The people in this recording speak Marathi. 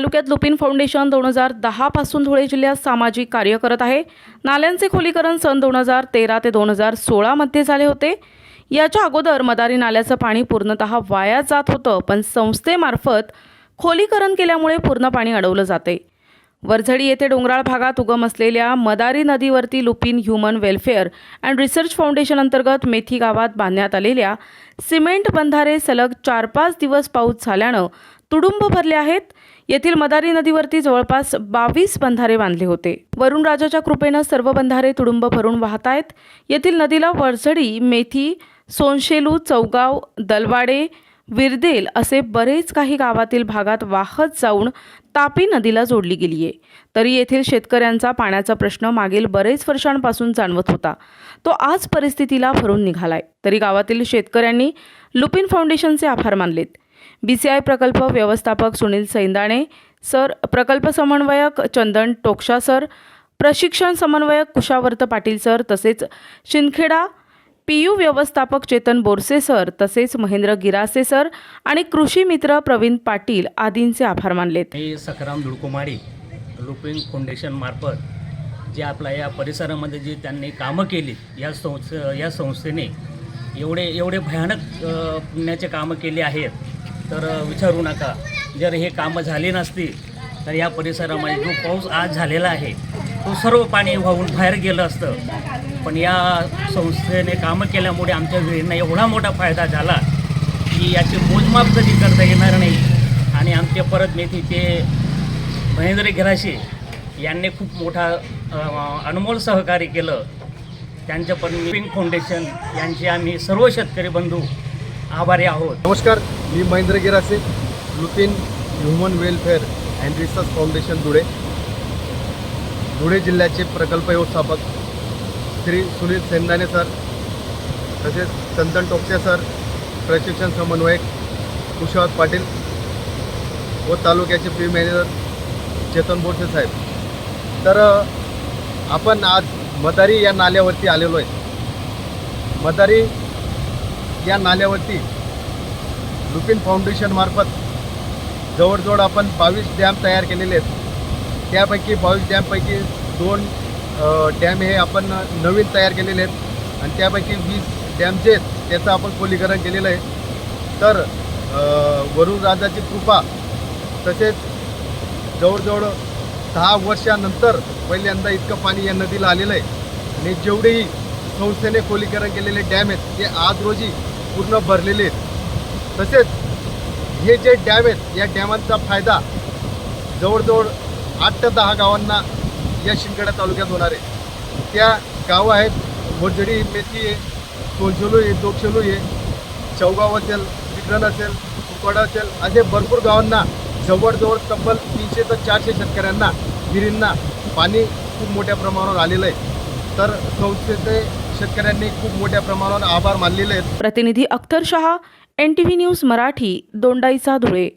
तालुक्यात लुपिन फाउंडेशन दोन हजार दहापासून धुळे जिल्ह्यात सामाजिक कार्य करत आहे. नाल्यांचे खोलीकरण सन दोन हजार तेरा ते दोन हजार सोळामध्ये झाले होते. याच्या अगोदर मदारी नाल्याचं पाणी पूर्णतः वाया जात होतं पण संस्थेमार्फत खोलीकरण केल्यामुळे पूर्ण पाणी अडवलं जाते. वरझडी येथे डोंगराळ भागात उगम असलेल्या मदारी नदीवरती Lupin human welfare and research foundation अंतर्गत मेथी गावात बांधण्यात आलेल्या सिमेंट बंधारे सलग चार पाच दिवस पाऊस झाल्यानं तुडुंब भरले आहेत. येथील मदारी नदीवरती जवळपास बावीस बंधारे बांधले होते. वरुण राजाच्या कृपेनं सर्व बंधारे तुडुंब भरून वाहत आहेत येथील नदीला वरझडी मेथी सोनशेलू चौगाव दलवाडे विरदेल असे बरेच काही गावातील भागात वाहत जाऊन तापी नदीला जोडली गेली आहे तरी येथील शेतकऱ्यांचा पाण्याचा प्रश्न मागील बरेच वर्षांपासून जाणवत होता. तो आज परिस्थितीला भरून निघालाय. तरी गावातील शेतकऱ्यांनी लुपिन फाउंडेशनचे आभार मानलेत. बी सी आय प्रकल्प व्यवस्थापक सुनील सैंदाणे सर प्रकल्प समन्वयक चंदन टोकशा सर प्रशिक्षण समन्वयक कुशावर्त पाटील सर तसेच शिंदखेडा पी यू व्यवस्थापक चेतन बोरसे सर तसेच महेंद्र गिरासे सर आणि कृषी मित्र प्रवीण पाटील आदींचे आभार मानलेत. मी सखाराम धुळकुमारी लुपिंग फाउंडेशन मार्फत जे आपल्या या परिसरामध्ये जी त्यांनी कामं केली या संस्थे या संस्थेने एवढे एवढे भयानक पुण्याचे कामं केली आहेत. तर विचारू नका. जर हे कामं झाली नसती तर या परिसरामध्ये जो पाऊस आज झालेला आहे तो सर्व पाणी वाहून बाहेर गेलं असतं. पण या संस्थेने कामं केल्यामुळे आमच्या विहिरींना एवढा मोठा फायदा झाला की याचे मोजमाप कधी करता येणार नाही. आणि आमचे परत नेते ते महेंद्र गिराशी यांनी खूप मोठा अनमोल सहकार्य केलं. त्यांच्या पण लिविंग फाउंडेशन यांचे आम्ही सर्व शेतकरी बंधू आभारी आहोत. नमस्कार मी Mahendra Girase Lupin human welfare and research foundation Dhule. Dhule जिल्ह्याचे प्रकल्प व्यवस्थापक श्री सुनील सेंदाने सर तसेच चंदन टोपसे सर प्रशिक्षण समन्वयक कुशावत पाटील व तालुक्याचे पी मॅनेजर चेतन बोरसे साहेब. तर आपण आज मदारी या नाल्यावरती आलेलो आहे. मदारी या नाल्यावरती लुपिन फाउंडेशनमार्फत जवळजवळ आपण बावीस डॅम तयार केलेले आहेत. त्यापैकी बावीस डॅमपैकी दोन डॅम हे आपण नवीन तयार केलेले आहेत. आणि त्यापैकी वीस डॅम जे आहेत त्याचं आपण खोलीकरण केलेलं आहे. तर अ, वरुण राजाची कृपा तसेच जवळजवळ दहा वर्षानंतर पहिल्यांदा इतकं पाणी या नदीला आलेलं आहे. आणि जेवढेही संस्थेने खोलीकरण केलेले डॅम आहेत ते आज रोजी पूर्ण भरलेले आहेत. तसेच हे जे डॅम आहेत या डॅमांचा फायदा जवळजवळ आठ ते दहा गावांना या शिंदखेडा तालुक्यात होणार आहे. त्या गावं आहेत भोजडी मेथी आहे सोनशेलू आहे दोगशेलू आहे चौगाव असेल विक्रन असेल कुकडा असेल असे भरपूर गावांना जवळजवळ तब्बल तीनशे ते चारशे शेतकऱ्यांना विहिरींना पाणी खूप मोठ्या प्रमाणावर आलेलं आहे. तर संस्थेचे शेतकऱ्यांनी खूप मोठ्या प्रमाणावर आभार मानलेले आहेत. प्रतिनिधी Akhtar Shah N T V news Marathi Dondaicha Dhule.